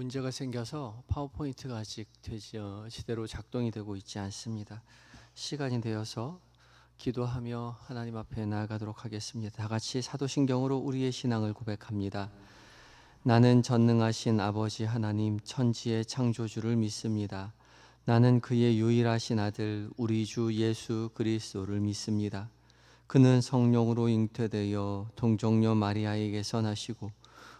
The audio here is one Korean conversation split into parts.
문제가 생겨서 파워포인트가 아직 되지 어, 제대로 작동이 되고 있지 않습니다. 시간이 되어서 기도하며 하나님 앞에 나아가도록 하겠습니다. 다 같이 사도신경으로 우리의 신앙을 고백합니다. 나는 전능하신 아버지 하나님 천지의 창조주를 믿습니다. 나는 그의 유일하신 아들 우리 주 예수 그리스도를 믿습니다. 그는 성령으로 잉태되어 동정녀 마리아에게서 나시고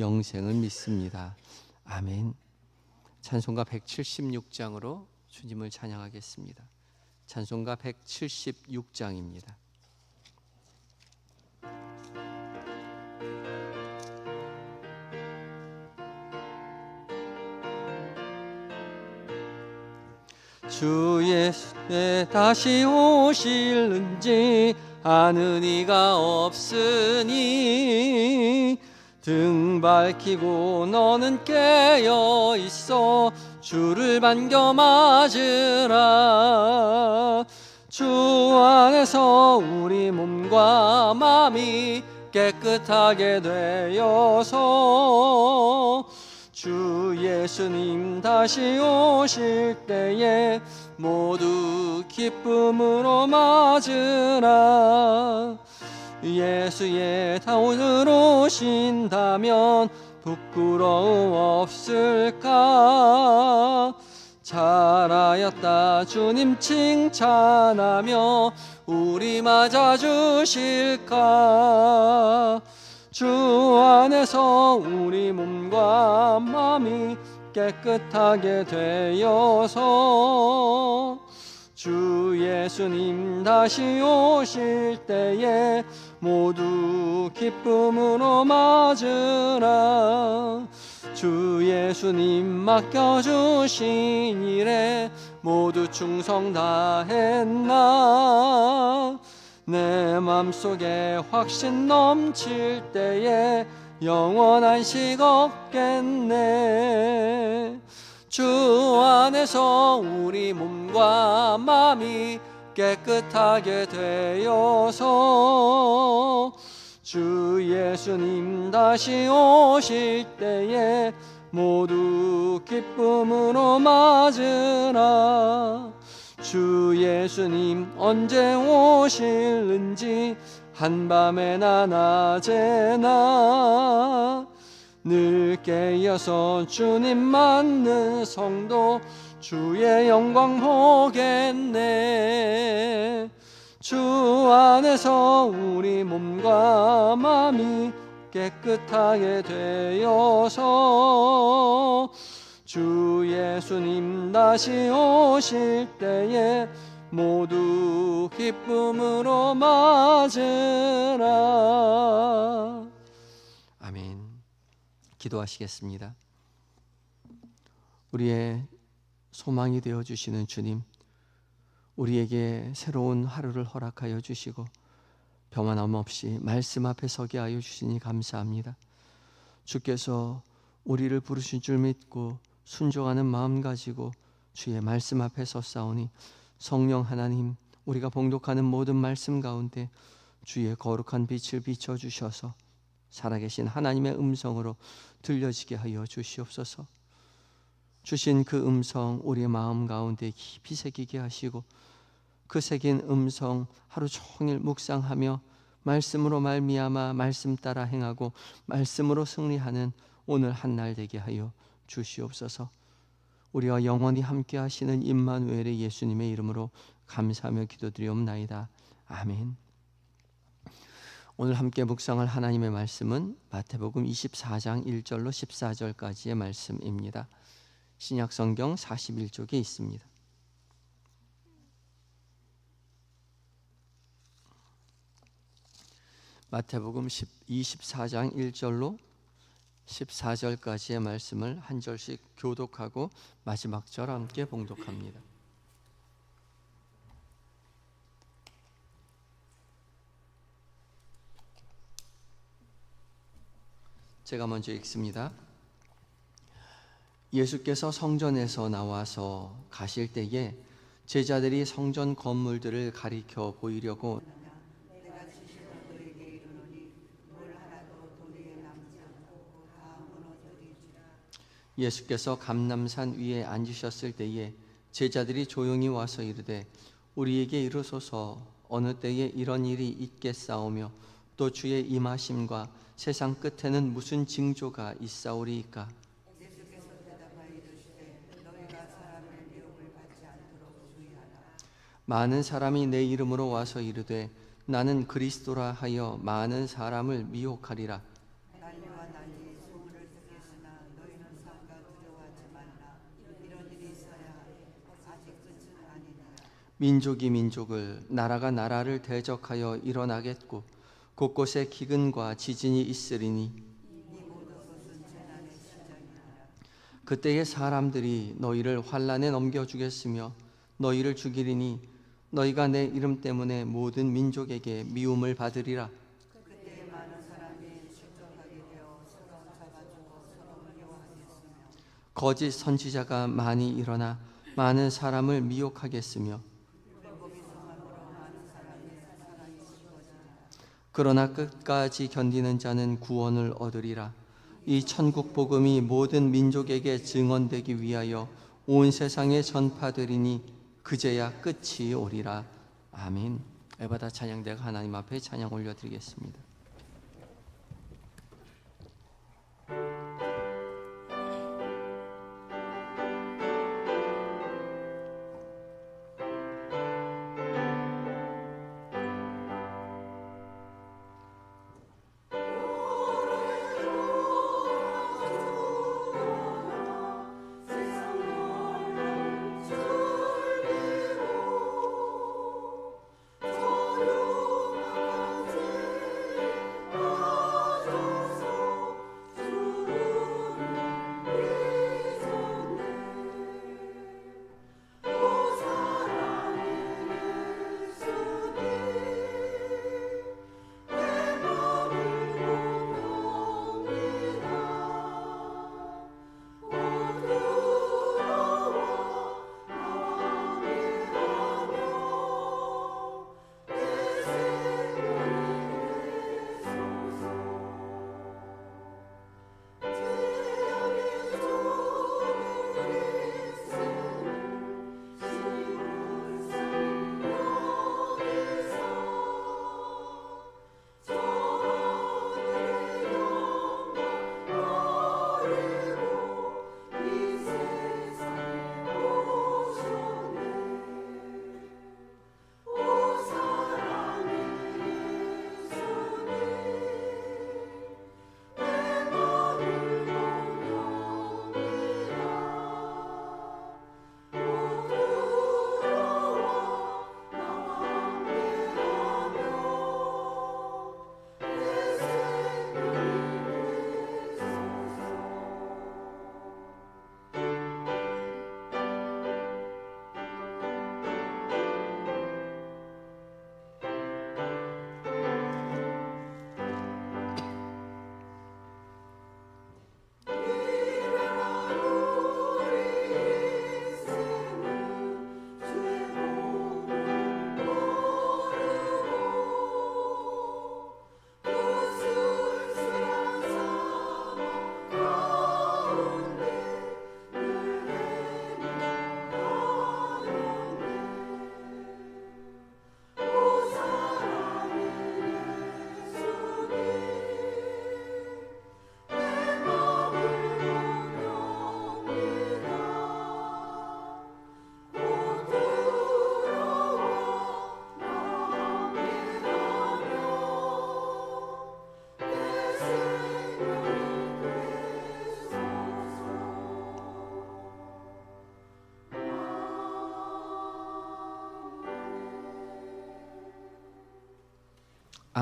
영생을 믿습니다. 아멘. 찬송가 176장으로 주님을 찬양하겠습니다. 찬송가 176장입니다. 주 예수에 다시 오실는지 아는 이가 없으니 등 밝히고 너는 깨어 있어 주를 반겨 맞으라. 주 안에서 우리 몸과 마음이 깨끗하게 되어서 주 예수님 다시 오실 때에 모두 기쁨으로 맞으라 예수의 다운으로 오신다면 부끄러움 없을까? 잘하였다 주님. 칭찬하며 우리 맞아주실까? 주 안에서 우리 몸과 마음이 깨끗하게 되어서 주 예수님 다시 오실 때에 모두 기쁨으로 맞으라. 주 예수님 맡겨주신 일에 모두 충성 다했나? 내 맘속에 확신 넘칠 때에 영원한 식 없겠네 주 안에서 우리 몸과 마음이 깨끗하게 되어서 주 예수님 다시 오실 때에 모두 기쁨으로 맞으라 주 예수님 언제 오실는지 한밤에나 낮에나 늘 깨어서 주님 맞는 성도 주의 영광 보겠네. 주 안에서 우리 몸과 마음이 깨끗하게 되어서 주 예수님 다시 오실 때에 모두 기쁨으로 맞으라 기도하시겠습니다. 우리의 소망이 되어 주시는 주님 우리에게 새로운 하루를 허락하여 주시고 평안함 없이 말씀 앞에 서게 하여 주시니 감사합니다. 주께서 우리를 부르신 줄 믿고 순종하는 마음 가지고 주의 말씀 앞에 섰사오니 성령 하나님 우리가 봉독하는 모든 말씀 가운데 주의 거룩한 빛을 비춰 주셔서 살아계신 하나님의 음성으로 들려지게 하여 주시옵소서. 주신 그 음성 우리의 마음 가운데 깊이 새기게 하시고 그 새긴 음성 하루 종일 묵상하며 말씀으로 말미암아 말씀 따라 행하고 말씀으로 승리하는 오늘 한 날 되게 하여 주시옵소서. 우리와 영원히 함께 하시는 임마누엘의 예수님의 이름으로 감사하며 기도드리옵나이다. 아멘. 오늘 함께 묵상할 하나님의 말씀은 마태복음 24장 1절로 14절까지의 말씀입니다. 신약 성경 41쪽에 있습니다. 마태복음 24장 1절로 14절까지의 말씀을 한 절씩 교독하고 마지막 절 함께 봉독합니다. 제가 먼저 읽습니다. 예수께서 성전에서 나와서 가실 때에 제자들이 성전 건물들을 가리켜 보이려고 예수께서 감남산 위에 앉으셨을 때에 제자들이 조용히 와서 이르되 우리에게 이르소서 어느 때에 이런 일이 있겠사오며 또 주의 임하심과 세상 끝에는 무슨 징조가 있사오리이까? 많은 사람이 내 이름으로 와서 이르되 나는 그리스도라 하여 많은 사람을 미혹하리라. 민족이 민족을 나라가 나라를 대적하여 일어나겠고 곳곳에 기근과 지진이 있으리니 그때에 사람들이 너희를 환란에 넘겨 주겠으며 너희를 죽이리니 너희가 내 이름 때문에 모든 민족에게 미움을 받으리라. 거짓 선지자가 많이 일어나 많은 사람을 미혹하겠으며 그러나 끝까지 견디는 자는 구원을 얻으리라. 이 천국 복음이 모든 민족에게 증언되기 위하여 온 세상에 전파되리니 그제야 끝이 오리라. 아멘. 에바다 찬양대가 하나님 앞에 찬양 올려드리겠습니다.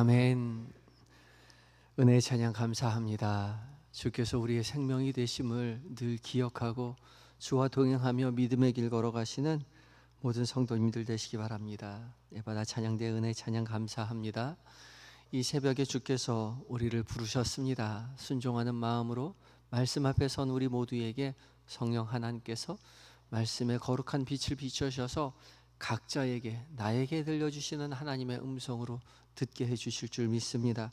아멘. 은혜 찬양 감사합니다. 주께서 우리의 생명이 되심을 늘 기억하고 주와 동행하며 믿음의 길 걸어가시는 모든 성도님들 되시기 바랍니다. 예바다 찬양대 은혜 찬양 감사합니다. 이 새벽에 주께서 우리를 부르셨습니다. 순종하는 마음으로 말씀 앞에 선 우리 모두에게 성령 하나님께서 말씀의 거룩한 빛을 비춰셔서 각자에게 나에게 들려주시는 하나님의 음성으로 듣게 해 주실 줄 믿습니다.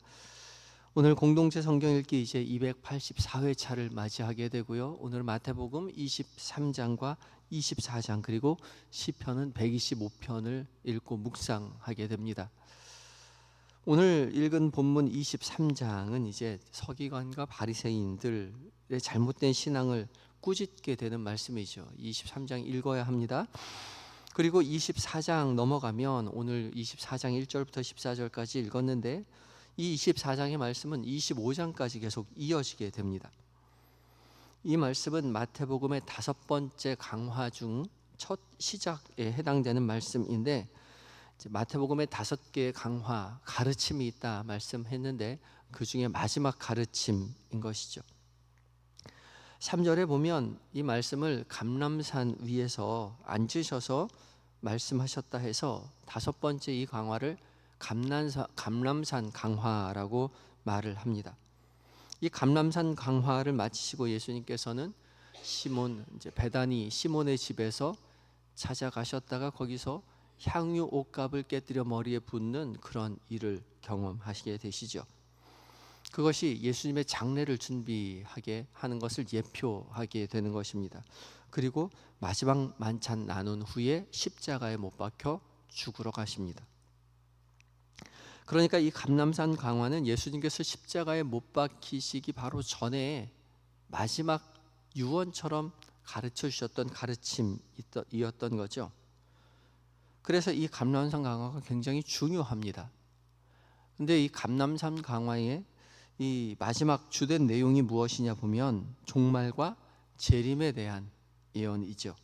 오늘 공동체 성경 읽기 이제 284회차를 맞이하게 되고요. 오늘 마태복음 23장과 24장 그리고 시편은 125편을 읽고 묵상하게 됩니다. 오늘 읽은 본문 23장은 이제 서기관과 바리새인들의 잘못된 신앙을 꾸짖게 되는 말씀이죠. 23장 읽어야 합니다. 그리고 24장 넘어가면 오늘 24장 1절부터 14절까지 읽었는데 이 24장의 말씀은 25장까지 계속 이어지게 됩니다. 이 말씀은 마태복음의 다섯 번째 강화 중 첫 시작에 해당되는 말씀인데 마태복음의 다섯 개의 강화 가르침이 있다 말씀했는데 그 중에 마지막 가르침인 것이죠. 3절에 보면 이 말씀을 감람산 위에서 앉으셔서 말씀하셨다 해서 다섯 번째 이 강화를 감람산, 감람산 강화라고 말을 합니다. 이 감람산 강화를 마치시고 예수님께서는 시몬 이제 베다니 시몬의 집에서 찾아가셨다가 거기서 향유 옷값을 깨뜨려 머리에 붓는 그런 일을 경험하시게 되시죠. 그것이 예수님의 장례를 준비하게 하는 것을 예표하게 되는 것입니다. 그리고 마지막 만찬 나눈 후에 십자가에 못 박혀 죽으러 가십니다. 그러니까 이 감남산 강화는 예수님께서 십자가에 못 박히시기 바로 전에 마지막 유언처럼 가르쳐 주셨던 가르침이었던 거죠. 그래서 이 감남산 강화가 굉장히 중요합니다. 근데 이 감남산 강화의 이 마지막 주된 내용이 무엇이냐 보면 종말과 재림에 대한 예언이죠.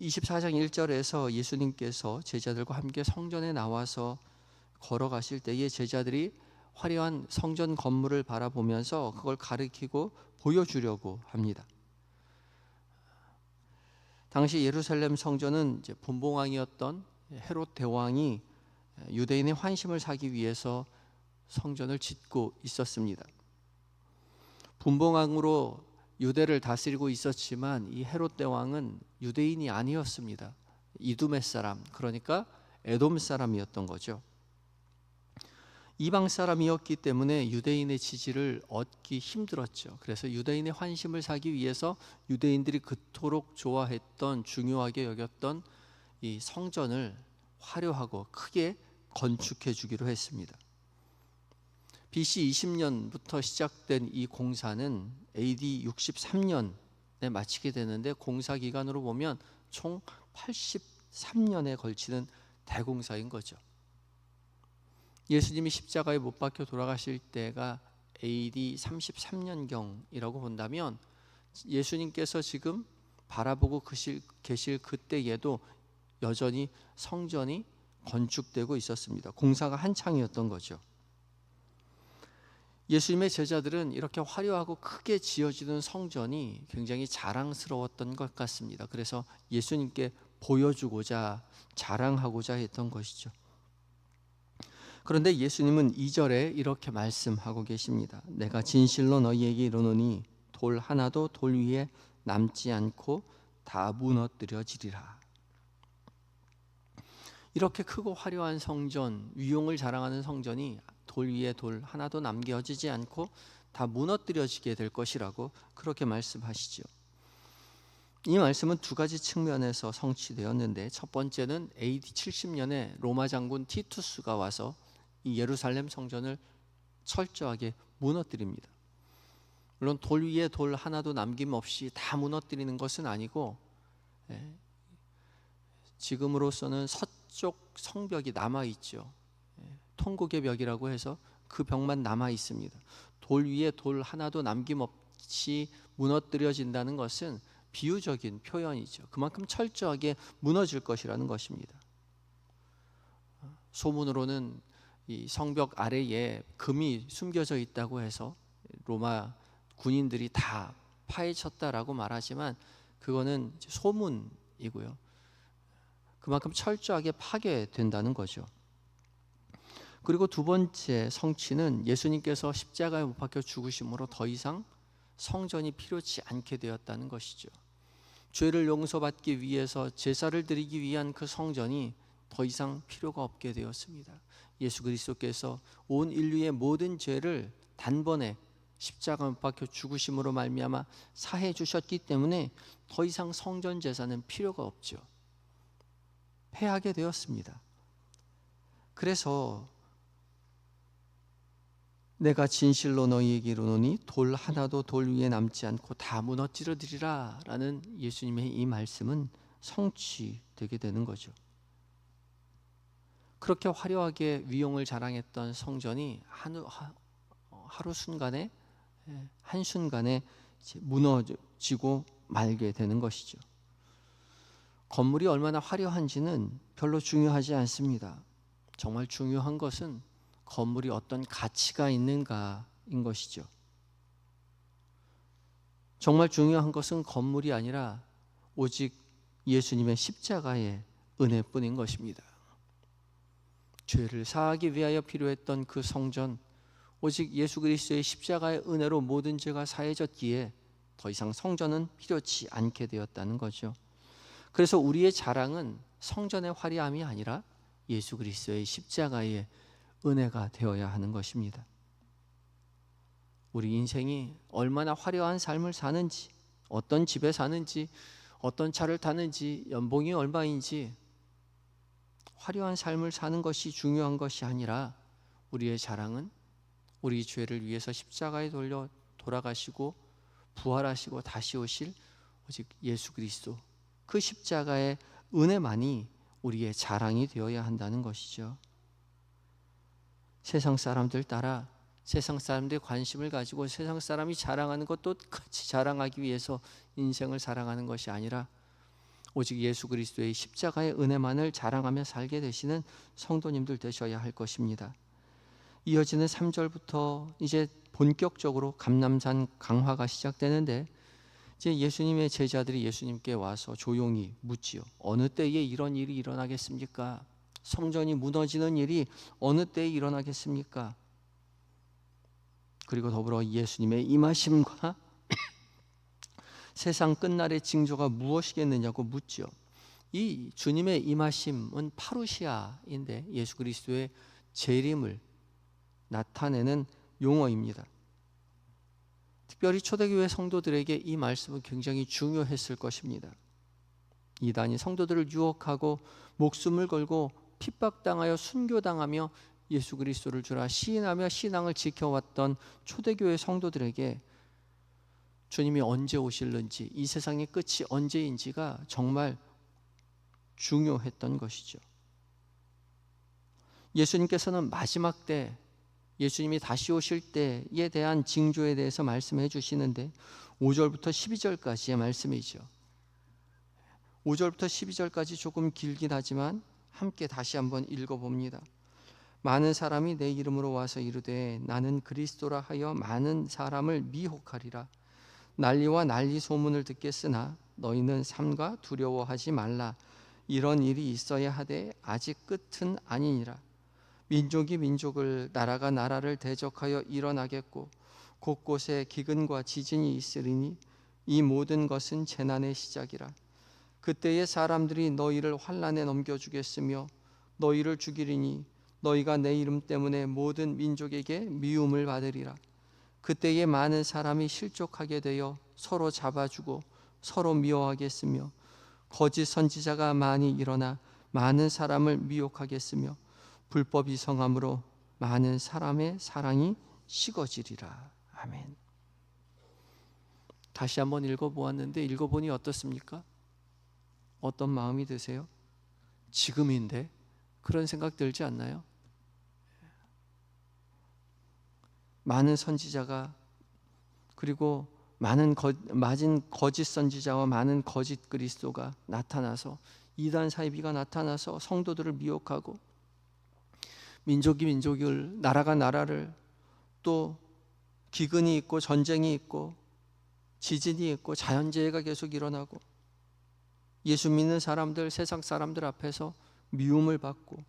24장 1절에서 예수님께서 제자들과 함께 성전에 나와서 걸어가실 때에 제자들이 화려한 성전 건물을 바라보면서 그걸 가리키고 보여주려고 합니다. 당시 예루살렘 성전은 본봉왕이었던 헤롯 대왕이 유대인의 환심을 사기 위해서 성전을 짓고 있었습니다. 분봉왕으로 유대를 다스리고 있었지만 이 헤롯 대왕은 유대인이 아니었습니다. 이두메 사람, 그러니까 에돔 사람이었던 거죠. 이방 사람이었기 때문에 유대인의 지지를 얻기 힘들었죠. 그래서 유대인의 환심을 사기 위해서 유대인들이 그토록 좋아했던 중요하게 여겼던 이 성전을 화려하고 크게 건축해 주기로 했습니다. BC 20년부터 시작된 이 공사는 AD 63년에 마치게 되는데 공사 기간으로 보면 총 83년에 걸치는 대공사인 거죠. 예수님이 십자가에 못 박혀 돌아가실 때가 AD 33년경이라고 본다면 예수님께서 지금 바라보고 계실 그때에도 여전히 성전이 건축되고 있었습니다. 공사가 한창이었던 거죠. 예수님의 제자들은 이렇게 화려하고 크게 지어지는 성전이 굉장히 자랑스러웠던 것 같습니다. 그래서 예수님께 보여주고자 자랑하고자 했던 것이죠. 그런데 예수님은 2절에 이렇게 말씀하고 계십니다. 내가 진실로 너희에게 이르노니 돌 하나도 돌 위에 남지 않고 다 무너뜨려지리라. 이렇게 크고 화려한 성전, 위용을 자랑하는 성전이 돌 위에 돌 하나도 남겨지지 않고 다 무너뜨려지게 될 것이라고 그렇게 말씀하시죠. 이 말씀은 두 가지 측면에서 성취되었는데 첫 번째는 AD 70년에 로마 장군 티투스가 와서 이 예루살렘 성전을 철저하게 무너뜨립니다. 물론 돌 위에 돌 하나도 남김없이 다 무너뜨리는 것은 아니고 예, 지금으로서는 서쪽 성벽이 남아 있죠. 통곡의 벽이라고 해서 그 벽만 남아 있습니다. 돌 위에 돌 하나도 남김없이 무너뜨려진다는 것은 비유적인 표현이죠. 그만큼 철저하게 무너질 것이라는 것입니다. 소문으로는 이 성벽 아래에 금이 숨겨져 있다고 해서 로마 군인들이 다 파헤쳤다라고 말하지만 그거는 소문이고요. 그만큼 철저하게 파괴된다는 거죠. 그리고 두 번째 성취는 예수님께서 십자가에 못 박혀 죽으심으로 더 이상 성전이 필요치 않게 되었다는 것이죠. 죄를 용서받기 위해서 제사를 드리기 위한 그 성전이 더 이상 필요가 없게 되었습니다. 예수 그리스도께서 온 인류의 모든 죄를 단번에 십자가에 못 박혀 죽으심으로 말미암아 사해 주셨기 때문에 더 이상 성전 제사는 필요가 없죠. 폐하게 되었습니다. 그래서 내가 진실로 너희에게 이르노니 돌 하나도 돌 위에 남지 않고 다 무너뜨려 드리라라는 예수님의 이 말씀은 성취되게 되는 거죠. 그렇게 화려하게 위용을 자랑했던 성전이 하루, 하루 순간에 예, 한 순간에 무너지고 말게 되는 것이죠. 건물이 얼마나 화려한지는 별로 중요하지 않습니다. 정말 중요한 것은 건물이 어떤 가치가 있는가인 것이죠. 정말 중요한 것은 건물이 아니라 오직 예수님의 십자가의 은혜뿐인 것입니다. 죄를 사하기 위하여 필요했던 그 성전, 오직 예수 그리스도의 십자가의 은혜로 모든 죄가 사해졌기에 더 이상 성전은 필요치 않게 되었다는 거죠. 그래서 우리의 자랑은 성전의 화려함이 아니라 예수 그리스도의 십자가의 은혜가 되어야 하는 것입니다. 우리 인생이 얼마나 화려한 삶을 사는지, 어떤 집에 사는지, 어떤 차를 타는지, 연봉이 얼마인지, 화려한 삶을 사는 것이 중요한 것이 아니라 우리의 자랑은 우리 죄를 위해서 십자가에 돌려 돌아가시고 부활하시고 다시 오실 오직 예수 그리스도 그 십자가의 은혜만이 우리의 자랑이 되어야 한다는 것이죠. 세상 사람들 따라 세상 사람들의 관심을 가지고 세상 사람이 자랑하는 것 똑같이 자랑하기 위해서 인생을 살아가는 것이 아니라 오직 예수 그리스도의 십자가의 은혜만을 자랑하며 살게 되시는 성도님들 되셔야 할 것입니다. 이어지는 3절부터 이제 본격적으로 감남산 강화가 시작되는데 이제 예수님의 제자들이 예수님께 와서 조용히 묻지요. 어느 때에 이런 일이 일어나겠습니까? 성전이 무너지는 일이 어느 때에 일어나겠습니까? 그리고 더불어 예수님의 임하심과 세상 끝날의 징조가 무엇이겠느냐고 묻죠. 이 주님의 임하심은 파루시아인데 예수 그리스도의 재림을 나타내는 용어입니다. 특별히 초대교회 성도들에게 이 말씀은 굉장히 중요했을 것입니다. 이단이 성도들을 유혹하고 목숨을 걸고 핍박당하여 순교당하며 예수 그리스도를 주라 시인하며 신앙을 지켜왔던 초대교회 성도들에게 주님이 언제 오실는지 이 세상의 끝이 언제인지가 정말 중요했던 것이죠. 예수님께서는 마지막 때 예수님이 다시 오실 때에 대한 징조에 대해서 말씀해 주시는데 5절부터 12절까지의 말씀이죠. 5절부터 12절까지 조금 길긴 하지만 함께 다시 한번 읽어 봅니다. 많은 사람이 내 이름으로 와서 이르되 나는 그리스도라 하여 많은 사람을 미혹하리라. 난리와 난리 소문을 듣겠으나 너희는 삼가 두려워하지 말라. 이런 일이 있어야 하되 아직 끝은 아니니라. 민족이 민족을 나라가 나라를 대적하여 일어나겠고 곳곳에 기근과 지진이 있으리니 이 모든 것은 재난의 시작이라. 그때에 사람들이 너희를 환란에 넘겨주겠으며 너희를 죽이리니 너희가 내 이름 때문에 모든 민족에게 미움을 받으리라. 그때에 많은 사람이 실족하게 되어 서로 잡아주고 서로 미워하겠으며 거짓 선지자가 많이 일어나 많은 사람을 미혹하겠으며 불법이 성함으로 많은 사람의 사랑이 식어지리라. 아멘. 다시 한번 읽어보았는데 읽어보니 어떻습니까? 어떤 마음이 드세요? 지금인데 그런 생각 들지 않나요? 많은 선지자가 그리고 많은 거, 맞은 거짓 선지자와 많은 거짓 그리스도가 나타나서 이단 사이비가 나타나서 성도들을 미혹하고 민족이 민족을 나라가 나라를 또 기근이 있고 전쟁이 있고 지진이 있고 자연재해가 계속 일어나고 예수 믿는 사람들 세상 사람들 앞에서 미움을 받고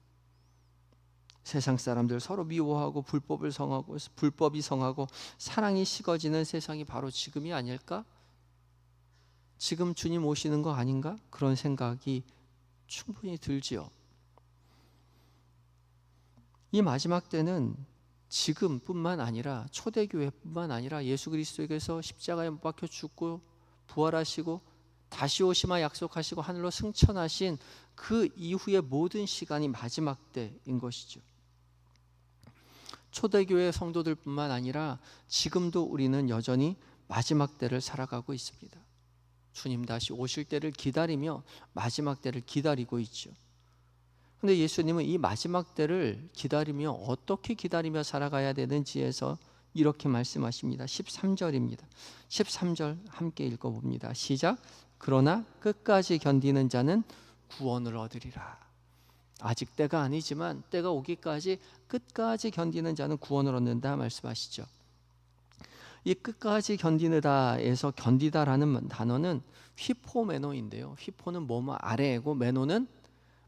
세상 사람들 서로 미워하고 불법을 성하고 불법이 성하고 사랑이 식어지는 세상이 바로 지금이 아닐까? 지금 주님 오시는 거 아닌가? 그런 생각이 충분히 들지요. 이 마지막 때는 지금뿐만 아니라 초대교회뿐만 아니라 예수 그리스도에게서 십자가에 못 박혀 죽고 부활하시고 다시 오시마 약속하시고 하늘로 승천하신 그 이후의 모든 시간이 마지막 때인 것이죠. 초대교회 성도들뿐만 아니라 지금도 우리는 여전히 마지막 때를 살아가고 있습니다. 주님 다시 오실 때를 기다리며 마지막 때를 기다리고 있죠. 근데 예수님은 이 마지막 때를 기다리며 어떻게 기다리며 살아가야 되는지에서 이렇게 말씀하십니다. 13절입니다. 13절 함께 읽어봅니다. 시작. 그러나 끝까지 견디는 자는 구원을 얻으리라. 아직 때가 아니지만 때가 오기까지 끝까지 견디는 자는 구원을 얻는다 말씀하시죠. 이 끝까지 견디느다에서 견디다라는 단어는 휘포메노인데요. 휘포는 뭐뭐 아래이고 메노는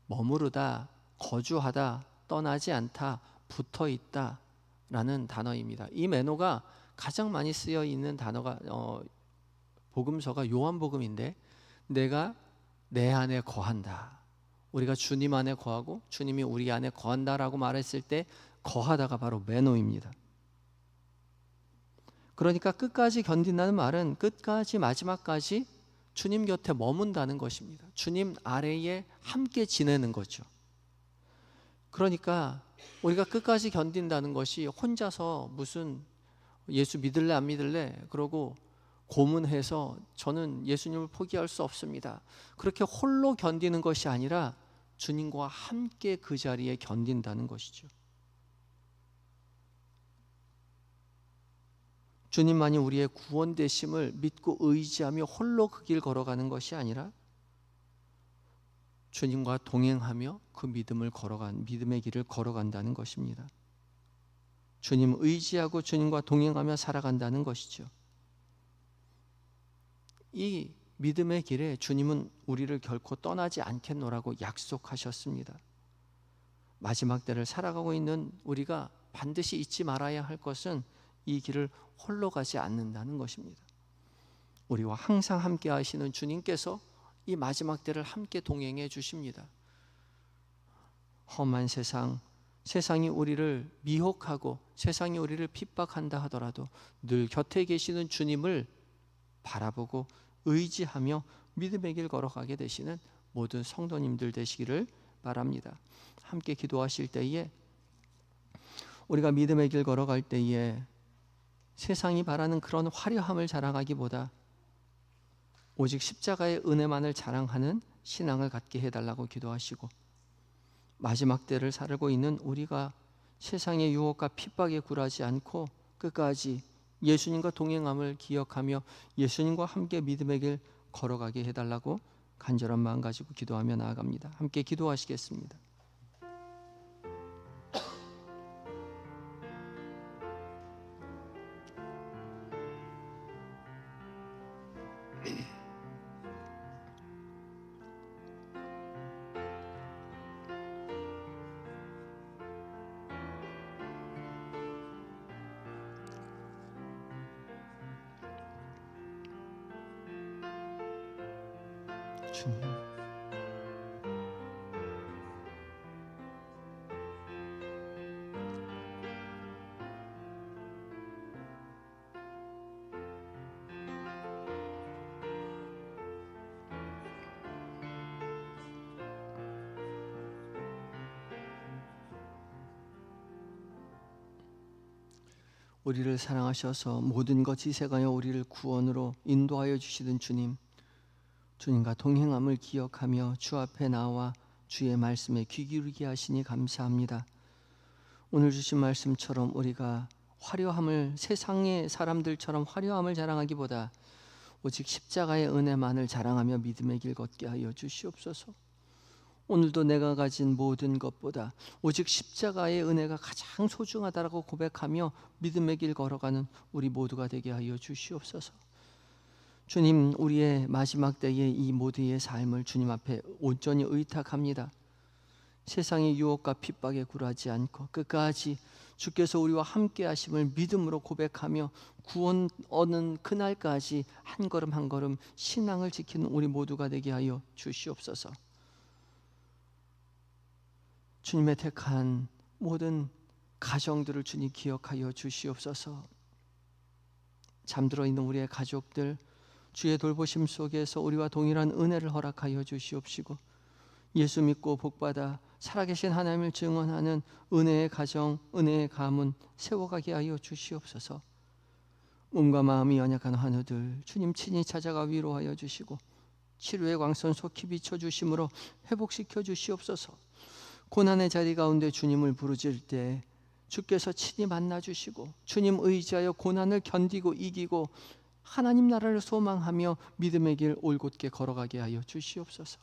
머무르다, 거주하다, 떠나지 않다, 붙어 있다라는 단어입니다. 이 매노가 가장 많이 쓰여 있는 단어가 어, 복음서가 요한복음인데 내가 내 안에 거한다. 우리가 주님 안에 거하고 주님이 우리 안에 거한다라고 말했을 때 거하다가 바로 매노입니다. 그러니까 끝까지 견딘다는 말은 끝까지 마지막까지 주님 곁에 머문다는 것입니다. 주님 아래에 함께 지내는 거죠. 그러니까 우리가 끝까지 견딘다는 것이 혼자서 무슨 예수 믿을래 안 믿을래 그러고 고문해서 저는 예수님을 포기할 수 없습니다. 그렇게 홀로 견디는 것이 아니라 주님과 함께 그 자리에 견딘다는 것이죠. 주님만이 우리의 구원 되심을 믿고 의지하며 홀로 그 길 걸어가는 것이 아니라 주님과 동행하며 그 믿음을 걸어간 믿음의 길을 걸어간다는 것입니다. 주님 의지하고 주님과 동행하며 살아간다는 것이죠. 이 믿음의 길에 주님은 우리를 결코 떠나지 않겠노라고 약속하셨습니다. 마지막 때를 살아가고 있는 우리가 반드시 잊지 말아야 할 것은 이 길을 홀로 가지 않는다는 것입니다. 우리와 항상 함께 하시는 주님께서 이 마지막 때를 함께 동행해 주십니다. 험한 세상, 세상이 우리를 미혹하고 세상이 우리를 핍박한다 하더라도 늘 곁에 계시는 주님을 바라보고 의지하며 믿음의 길 걸어가게 되시는 모든 성도님들 되시기를 바랍니다. 함께 기도하실 때에 우리가 믿음의 길 걸어갈 때에 세상이 바라는 그런 화려함을 자랑하기보다 오직 십자가의 은혜만을 자랑하는 신앙을 갖게 해달라고 기도하시고 마지막 때를 살고 있는 우리가 세상의 유혹과 핍박에 굴하지 않고 끝까지 예수님과 동행함을 기억하며 예수님과 함께 믿음의 길 걸어가게 해달라고 간절한 마음 가지고 기도하며 나아갑니다. 함께 기도하시겠습니다. 주님. 우리를 사랑하셔서 모든 것 지새가여 우리를 구원으로 인도하여 주시던 주님 주님과 동행함을 기억하며 주 앞에 나와 주의 말씀에 귀 기울이게 하시니 감사합니다. 오늘 주신 말씀처럼 우리가 화려함을 세상의 사람들처럼 화려함을 자랑하기보다 오직 십자가의 은혜만을 자랑하며 믿음의 길 걷게 하여 주시옵소서. 오늘도 내가 가진 모든 것보다 오직 십자가의 은혜가 가장 소중하다라고 고백하며 믿음의 길 걸어가는 우리 모두가 되게 하여 주시옵소서. 주님, 우리의 마지막 때의 이 모두의 삶을 주님 앞에 온전히 의탁합니다. 세상의 유혹과 핍박에 굴하지 않고 끝까지 주께서 우리와 함께 하심을 믿음으로 고백하며 구원 얻는 그날까지 한 걸음 한 걸음 신앙을 지키는 우리 모두가 되게 하여 주시옵소서. 주님의 택한 모든 가정들을 주님 기억하여 주시옵소서. 잠들어 있는 우리의 가족들 주의 돌보심 속에서 우리와 동일한 은혜를 허락하여 주시옵시고 예수 믿고 복받아 살아계신 하나님을 증언하는 은혜의 가정, 은혜의 가문 세워가게 하여 주시옵소서. 몸과 마음이 연약한 환우들 주님 친히 찾아가 위로하여 주시고 치료의 광선 속히 비춰 주심으로 회복시켜 주시옵소서. 고난의 자리 가운데 주님을 부르질 때 주께서 친히 만나 주시고 주님 의지하여 고난을 견디고 이기고 하나님 나라를 소망하며 믿음의 길 올곧게 걸어가게 하여 주시옵소서.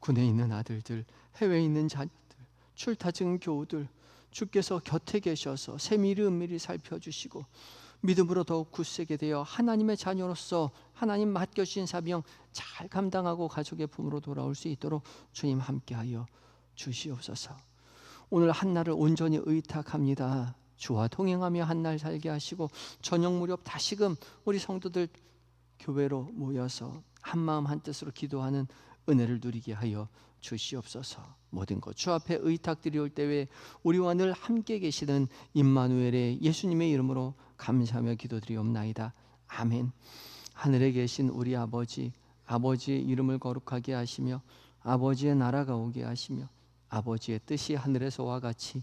군에 있는 아들들, 해외에 있는 자녀들, 출타증 교우들 주께서 곁에 계셔서 세밀히 은밀히 살펴주시고 믿음으로 더욱 굳세게 되어 하나님의 자녀로서 하나님 맡겨주신 사명 잘 감당하고 가족의 품으로 돌아올 수 있도록 주님 함께하여 주시옵소서. 오늘 한날을 온전히 의탁합니다. 주와 동행하며 한 날 살게 하시고 저녁 무렵 다시금 우리 성도들 교회로 모여서 한 마음 한 뜻으로 기도하는 은혜를 누리게 하여 주시옵소서. 모든 것 주 앞에 의탁드리올 때에 우리와 늘 함께 계시는 임마누엘의 예수님의 이름으로 감사하며 기도드리옵나이다. 아멘. 하늘에 계신 우리 아버지 아버지의 이름을 거룩하게 하시며 아버지의 나라가 오게 하시며 아버지의 뜻이 하늘에서와 같이